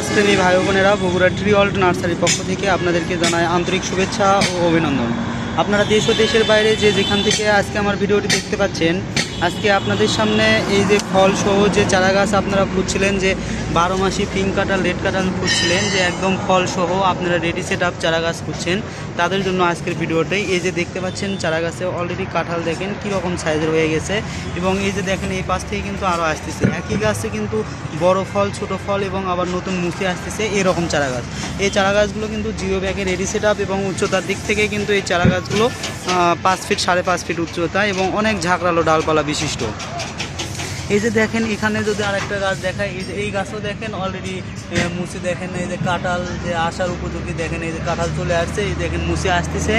গাছপ্রেমী ভাই বোনেরা Bogura tree alt নার্সারির পক্ষ থেকে আপনাদেরকে জানায় আন্তরিক শুভেচ্ছা ও অভিনন্দন। আপনারা দেশ ও দেশের বাইরে যে যেখান থেকে আজকে আমার ভিডিওটি দেখতে পাচ্ছেন আজকে আপনাদের সামনে এই যে ফল সহ যে চারা গাছ আপনারা খুঁজছিলেন যে বারো মাসি পিঙ্ক কাটাল রেড কাটাল খুঁজছিলেন যে একদম ফল সহ আপনারা রেডি সেট আপ চারা গাছ খুঁজছেন, তাদের জন্য আজকের ভিডিওটাই এই যে দেখতে পাচ্ছেন চারা গাছে অলরেডি কাঁঠাল দেখেন কীরকম সাইজের হয়ে গেছে এবং এই যে দেখেন এই পাশ থেকে কিন্তু আরও আসতেছে। একই গাছে কিন্তু বড় ফল, ছোট ফল এবং আবার নতুন মুখে আসতেছে এরকম চারা গাছ এই চারা গাছগুলো কিন্তু জিও ব্যাগের রেডি সেট আপ এবং উচ্চতার দিক থেকে কিন্তু এই চারা গাছগুলো পাঁচ ফিট সাড়ে পাঁচ ফিট উচ্চতা এবং অনেক ঝাঁকড়ালো ডালপালা বিশিষ্ট। এই যে দেখেন, এখানে যদি আরেকটা গাছ দেখায়, এই যে এই গাছও দেখেন অলরেডি মুসি দেখেন, এই যে কাঁঠাল, যে আসার উপযোগী দেখেন, এই যে কাঁঠাল চলে আসছে, এই দেখেন মুসি আসতেছে,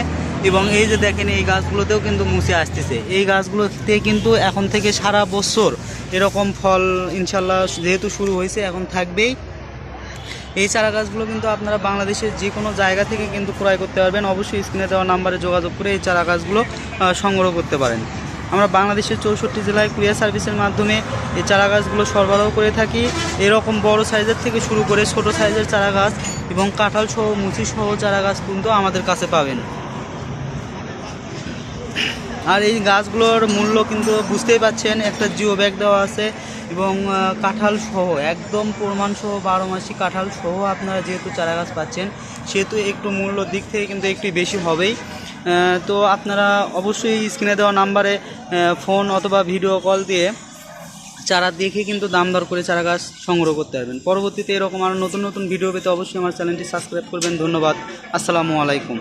এবং এই যে দেখেন, এই গাছগুলোতেও কিন্তু মুসি আসতেছে। এই গাছগুলোতে কিন্তু এখন থেকে সারা বছর এরকম ফল, ইনশাল্লাহ, যেহেতু শুরু হয়েছে, এখন থাকবেই। এই চারা গাছগুলো কিন্তু আপনারা বাংলাদেশের যে কোনো জায়গা থেকে কিন্তু ক্রয় করতে পারবেন। অবশ্যই স্ক্রিনে দেওয়া নাম্বারে যোগাযোগ করে এই চারা গাছগুলো সংগ্রহ করতে পারেন। আমরা বাংলাদেশের চৌষট্টি জেলায় কুরিয়ার সার্ভিসের মাধ্যমে এই চারা গাছগুলো সরবরাহ করে থাকি। এরকম বড় সাইজের থেকে শুরু করে ছোট সাইজের চারা গাছ এবং কাঁঠাল সহ মুচি সহ চারা গাছ কিন্তু আমাদের কাছে পাবেন। আর এই গাছগুলোর মূল্য কিন্তু বুঝতেই পাচ্ছেন, একটা জিও ব্যাগ দেওয়া আছে এবং কাঁঠাল সহ, একদম প্রমাণ সহ বারো মাসি কাঁঠাল সহ আপনারা যেহেতু চারা গাছ পাচ্ছেন, সেহেতু একটু মূল্য দিক থেকে কিন্তু একটু বেশি হবেই। তো আপনারা অবশ্যই স্ক্রিনে দেওয়া নাম্বারে ফোন অথবা ভিডিও কল দিয়ে চারা দেখে কিন্তু দাম দর করে চারা গাছ সংগ্রহ করতে পারবেন। পরবর্তীতে এরকম আরও নতুন নতুন ভিডিও পেতে অবশ্যই আমার চ্যানেলটি সাবস্ক্রাইব করবেন। ধন্যবাদ। আসসালামু আলাইকুম।